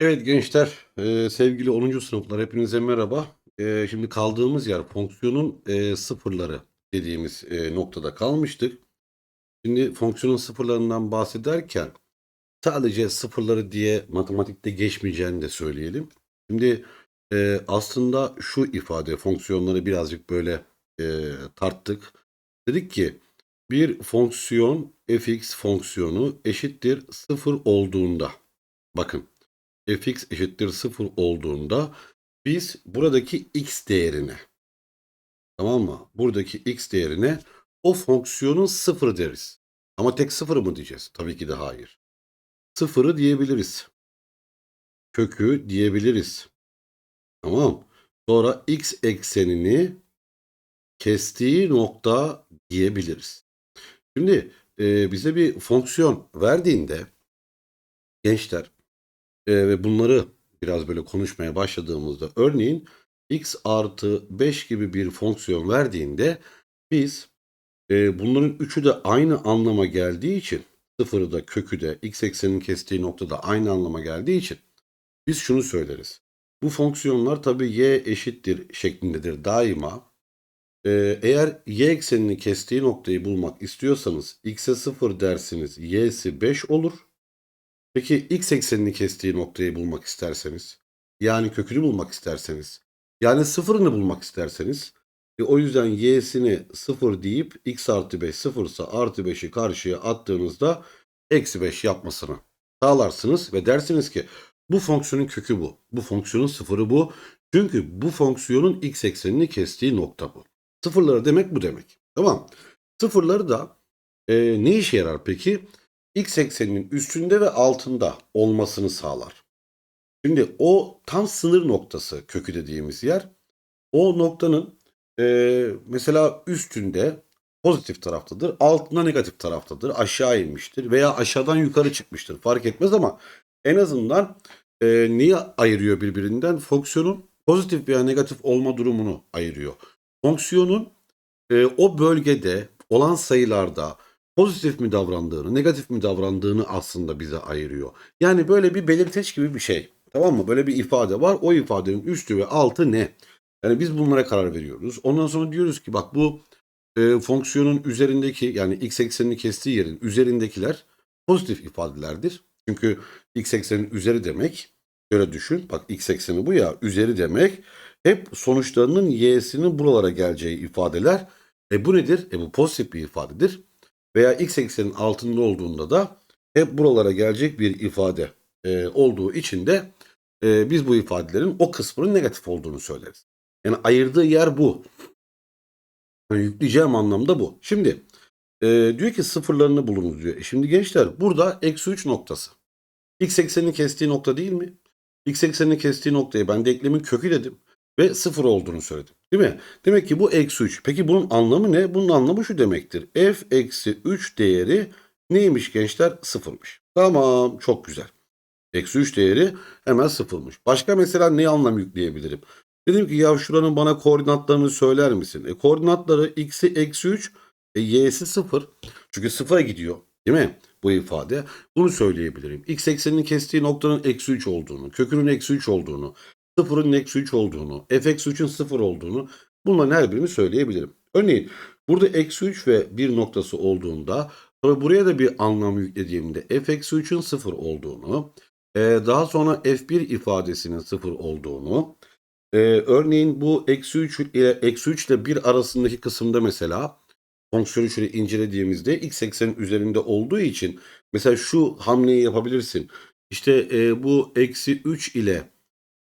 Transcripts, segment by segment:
Evet gençler, eee, sevgili 10. sınıflar hepinize merhaba. Eee, şimdi kaldığımız yer fonksiyonun eee, sıfırları dediğimiz eee, noktada kalmıştık. Şimdi fonksiyonun sıfırlarından bahsederken sadece sıfırları diye matematikte geçmeyeceğini de söyleyelim. Şimdi eee, aslında şu ifade fonksiyonları birazcık böyle eee, tarttık. Dedik ki bir fonksiyon fx fonksiyonu eşittir sıfır olduğunda bakın fx eşittir 0 olduğunda biz buradaki x değerine tamam mı? Buradaki x değerine o fonksiyonun 0 deriz. Ama tek 0 mı diyeceğiz? Tabii ki de hayır. 0'ı diyebiliriz. Kökü diyebiliriz. Tamam. Sonra x eksenini kestiği nokta diyebiliriz. Şimdi e, bize bir fonksiyon verdiğinde gençler e, ve bunları biraz böyle konuşmaya başladığımızda örneğin x artı 5 gibi bir fonksiyon verdiğinde biz e, bunların üçü de aynı anlama geldiği için sıfırı da kökü de x eksenin kestiği noktada aynı anlama geldiği için biz şunu söyleriz. Bu fonksiyonlar tabii y eşittir şeklindedir daima. E, eğer y eksenini kestiği noktayı bulmak istiyorsanız x'e 0 dersiniz y'si 5 olur. Peki x eksenini kestiği noktayı bulmak isterseniz, yani kökünü bulmak isterseniz, yani sıfırını bulmak isterseniz, e, o yüzden y'sini sıfır deyip x artı 5 sıfırsa artı 5'i karşıya attığınızda eksi 5 yapmasını sağlarsınız ve dersiniz ki bu fonksiyonun kökü bu. Bu fonksiyonun sıfırı bu. Çünkü bu fonksiyonun x eksenini kestiği nokta bu. Sıfırları demek bu demek. Tamam. Sıfırları da e, ne işe yarar peki? X ekseninin üstünde ve altında olmasını sağlar. Şimdi o tam sınır noktası kökü dediğimiz yer. O noktanın e, mesela üstünde pozitif taraftadır, altında negatif taraftadır, aşağı inmiştir veya aşağıdan yukarı çıkmıştır. Fark etmez ama en azından e, neyi ayırıyor birbirinden? Fonksiyonun pozitif veya negatif olma durumunu ayırıyor. Fonksiyonun e, o bölgede olan sayılarda pozitif mi davrandığını, negatif mi davrandığını aslında bize ayırıyor. Yani böyle bir belirteç gibi bir şey. Tamam mı? Böyle bir ifade var. O ifadenin üstü ve altı ne? Yani biz bunlara karar veriyoruz. Ondan sonra diyoruz ki bak bu e, fonksiyonun üzerindeki yani x eksenini kestiği yerin üzerindekiler pozitif ifadelerdir. Çünkü x eksenin üzeri demek şöyle düşün. Bak x ekseni bu ya üzeri demek hep sonuçlarının y'sinin buralara geleceği ifadeler. E bu nedir? E bu pozitif bir ifadedir veya x eksenin altında olduğunda da hep buralara gelecek bir ifade e, olduğu için de e, biz bu ifadelerin o kısmının negatif olduğunu söyleriz. Yani ayırdığı yer bu. Yani yükleyeceğim anlamda bu. Şimdi e, diyor ki sıfırlarını bulunuz diyor. E şimdi gençler burada eksi 3 noktası. X eksenini kestiği nokta değil mi? X eksenini kestiği noktayı ben denklemin kökü dedim ve sıfır olduğunu söyledim. Değil mi? Demek ki bu eksi 3. Peki bunun anlamı ne? Bunun anlamı şu demektir. f eksi 3 değeri neymiş gençler? Sıfırmış. Tamam çok güzel. Eksi 3 değeri hemen sıfırmış. Başka mesela ne anlam yükleyebilirim? Dedim ki ya şuranın bana koordinatlarını söyler misin? E, koordinatları x'i eksi 3, e, y'si 0. Çünkü sıfıra gidiyor. Değil mi? Bu ifade. Bunu söyleyebilirim. X ekseninin kestiği noktanın eksi 3 olduğunu, kökünün eksi 3 olduğunu, sıfırın eksi 3 olduğunu, f eksi 3'ün 0 olduğunu bunların her birini söyleyebilirim. Örneğin burada eksi 3 ve 1 noktası olduğunda sonra buraya da bir anlam yüklediğimde f eksi 3'ün 0 olduğunu, e, daha sonra f1 ifadesinin 0 olduğunu, e, örneğin bu eksi 3 ile eksi 3 ile 1 arasındaki kısımda mesela fonksiyonu şöyle incelediğimizde x eksenin üzerinde olduğu için mesela şu hamleyi yapabilirsin. İşte e, bu eksi 3 ile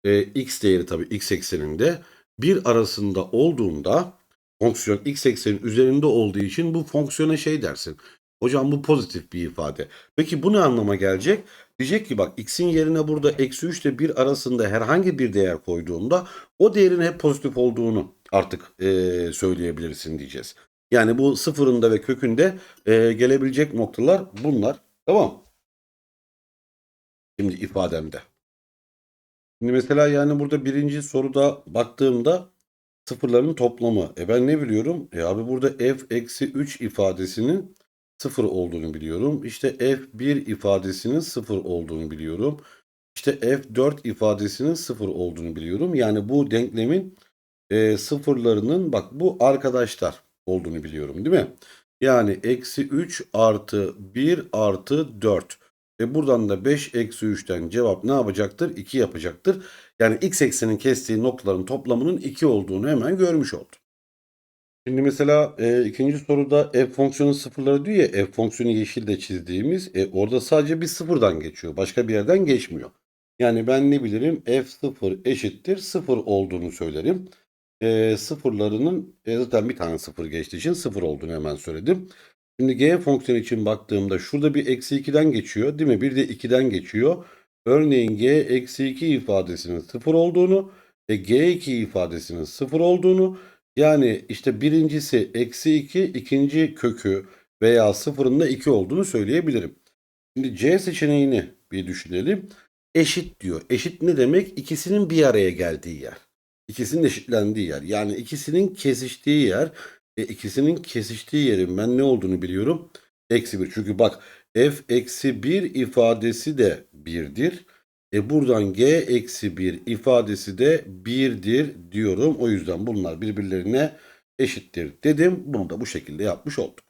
e, x değeri tabii x ekseninde bir arasında olduğunda fonksiyon x eksenin üzerinde olduğu için bu fonksiyona şey dersin. Hocam bu pozitif bir ifade. Peki bu ne anlama gelecek? Diyecek ki bak x'in yerine burada eksi 3 ile 1 arasında herhangi bir değer koyduğunda o değerin hep pozitif olduğunu artık e, söyleyebilirsin diyeceğiz. Yani bu sıfırında ve kökünde e, gelebilecek noktalar bunlar. Tamam. Şimdi ifademde. Şimdi mesela yani burada birinci soruda baktığımda sıfırların toplamı. E ben ne biliyorum? E abi burada f eksi 3 ifadesinin sıfır olduğunu biliyorum. İşte f1 ifadesinin sıfır olduğunu biliyorum. İşte F4 ifadesinin 0 olduğunu biliyorum. Yani bu denklemin e, sıfırlarının bak bu arkadaşlar olduğunu biliyorum değil mi? Yani eksi 3 artı 1 artı 4. E buradan da 5 eksi 3'ten cevap ne yapacaktır? 2 yapacaktır. Yani x eksenin kestiği noktaların toplamının 2 olduğunu hemen görmüş oldum. Şimdi mesela e, ikinci soruda f fonksiyonun sıfırları diyor ya f fonksiyonu yeşilde çizdiğimiz e, orada sadece bir sıfırdan geçiyor. Başka bir yerden geçmiyor. Yani ben ne bilirim f0 eşittir 0 olduğunu söylerim. E, sıfırlarının e, zaten bir tane sıfır geçtiği için sıfır olduğunu hemen söyledim. Şimdi g fonksiyonu için baktığımda şurada bir eksi 2'den geçiyor değil mi? Bir de 2'den geçiyor. Örneğin g eksi 2 ifadesinin sıfır olduğunu ve g2 ifadesinin sıfır olduğunu yani işte birincisi eksi 2 ikinci kökü veya sıfırın da 2 olduğunu söyleyebilirim. Şimdi C seçeneğini bir düşünelim. Eşit diyor. Eşit ne demek? İkisinin bir araya geldiği yer. İkisinin eşitlendiği yer. Yani ikisinin kesiştiği yer. E, ikisinin kesiştiği yerin ben ne olduğunu biliyorum. Eksi 1. Çünkü bak f eksi 1 ifadesi de 1'dir. E buradan g eksi 1 ifadesi de 1'dir diyorum. O yüzden bunlar birbirlerine eşittir dedim. Bunu da bu şekilde yapmış oldum.